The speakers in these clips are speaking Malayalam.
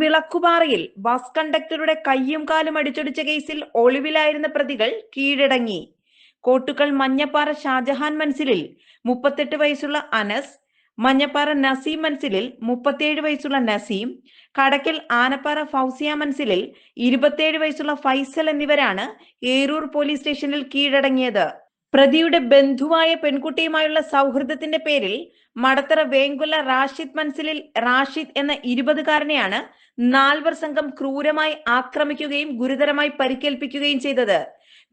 വിളക്കുപാറയിൽ ബസ് കണ്ടക്ടറുടെ കയ്യും കാലും അടിച്ചൊടിച്ച കേസിൽ ഒളിവിലായിരുന്ന പ്രതികൾ കീഴടങ്ങി. കോട്ടുകൾ മഞ്ഞപ്പാറ ഷാജഹാൻ മൻസിലിൽ മുപ്പത്തെട്ട് വയസ്സുള്ള അനസ് മഞ്ഞപ്പാറ നസീം മൻസിലിൽ മുപ്പത്തിയേഴ് വയസ്സുള്ള നസീം കടക്കൽ ആനപ്പാറ ഫൗസിയ മൻസിലിൽ ഇരുപത്തിയേഴ് വയസ്സുള്ള ഫൈസൽ എന്നിവരാണ് ഏരൂർ പോലീസ് സ്റ്റേഷനിൽ കീഴടങ്ങിയത്. പ്രതിയുടെ ബന്ധുവായ പെൺകുട്ടിയുമായുള്ള സൗഹൃദത്തിന്റെ പേരിൽ മടത്തറ വേങ്കുല റാഷിദ് മൻസിലിൽ റാഷിദ് എന്ന ഇരുപതുകാരനെയാണ് നാൽവർ സംഘം ക്രൂരമായി ആക്രമിക്കുകയും ഗുരുതരമായി പരിക്കേൽപ്പിക്കുകയും ചെയ്തത്.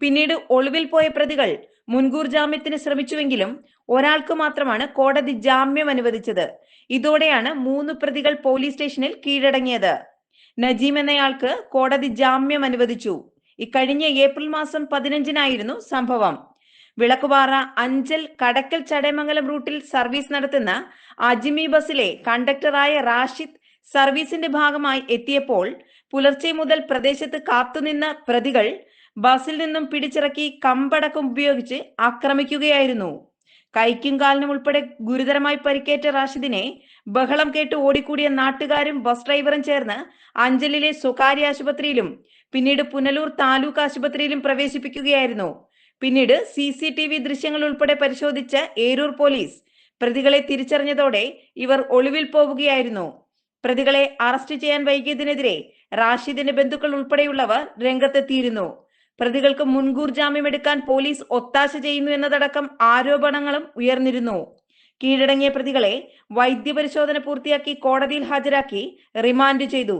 പിന്നീട് ഒളിവിൽ പോയ പ്രതികൾ മുൻകൂർ ജാമ്യത്തിന് ശ്രമിച്ചുവെങ്കിലും ഒരാൾക്ക് മാത്രമാണ് കോടതി ജാമ്യം അനുവദിച്ചത്. ഇതോടെയാണ് മൂന്ന് പ്രതികൾ പോലീസ് സ്റ്റേഷനിൽ കീഴടങ്ങിയത്. നജീം എന്നയാൾക്ക് കോടതി ജാമ്യം അനുവദിച്ചു. ഇക്കഴിഞ്ഞ ഏപ്രിൽ മാസം പതിനഞ്ചിനായിരുന്നു സംഭവം. വിളക്കുപാറ അഞ്ചൽ കടക്കൽ ചടയമംഗലം റൂട്ടിൽ സർവീസ് നടത്തുന്ന അജിമി ബസ്സിലെ കണ്ടക്ടറായ റാഷിദ് സർവീസിന്റെ ഭാഗമായി എത്തിയപ്പോൾ പുലർച്ചെ മുതൽ പ്രദേശത്ത് കാത്തുനിന്ന പ്രതികൾ ബസ്സിൽ നിന്നും പിടിച്ചിറക്കി കമ്പടക്കം ഉപയോഗിച്ച് ആക്രമിക്കുകയായിരുന്നു. കൈക്കും കാലിനും ഉൾപ്പെടെ ഗുരുതരമായി പരിക്കേറ്റ റാഷിദിനെ ബഹളം കേട്ട് ഓടിക്കൂടിയ നാട്ടുകാരും ബസ് ഡ്രൈവറും ചേർന്ന് അഞ്ചലിലെ സ്വകാര്യ ആശുപത്രിയിലും പിന്നീട് പുനലൂർ താലൂക്ക് ആശുപത്രിയിലും പ്രവേശിപ്പിക്കുകയായിരുന്നു. പിന്നീട് സി സി ടി വി ദൃശ്യങ്ങൾ ഉൾപ്പെടെ പരിശോധിച്ച ഏരൂർ പോലീസ് പ്രതികളെ തിരിച്ചറിഞ്ഞതോടെ ഇവർ ഒളിവിൽ പോവുകയായിരുന്നു. പ്രതികളെ അറസ്റ്റ് ചെയ്യാൻ വൈകിയതിനെതിരെ റാഷിദിന്റെ ബന്ധുക്കൾ ഉൾപ്പെടെയുള്ളവർ രംഗത്തെത്തിയിരുന്നു. പ്രതികൾക്ക് മുൻകൂർ ജാമ്യമെടുക്കാൻ പോലീസ് ഒത്താശ ചെയ്യുന്നു എന്നതടക്കം ആരോപണങ്ങളും ഉയർന്നിരുന്നു. കീഴടങ്ങിയ പ്രതികളെ വൈദ്യപരിശോധന പൂർത്തിയാക്കി കോടതിയിൽ ഹാജരാക്കി റിമാൻഡ് ചെയ്തു.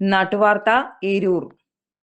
നാട്ടുവാർത്ത ഏരൂർ.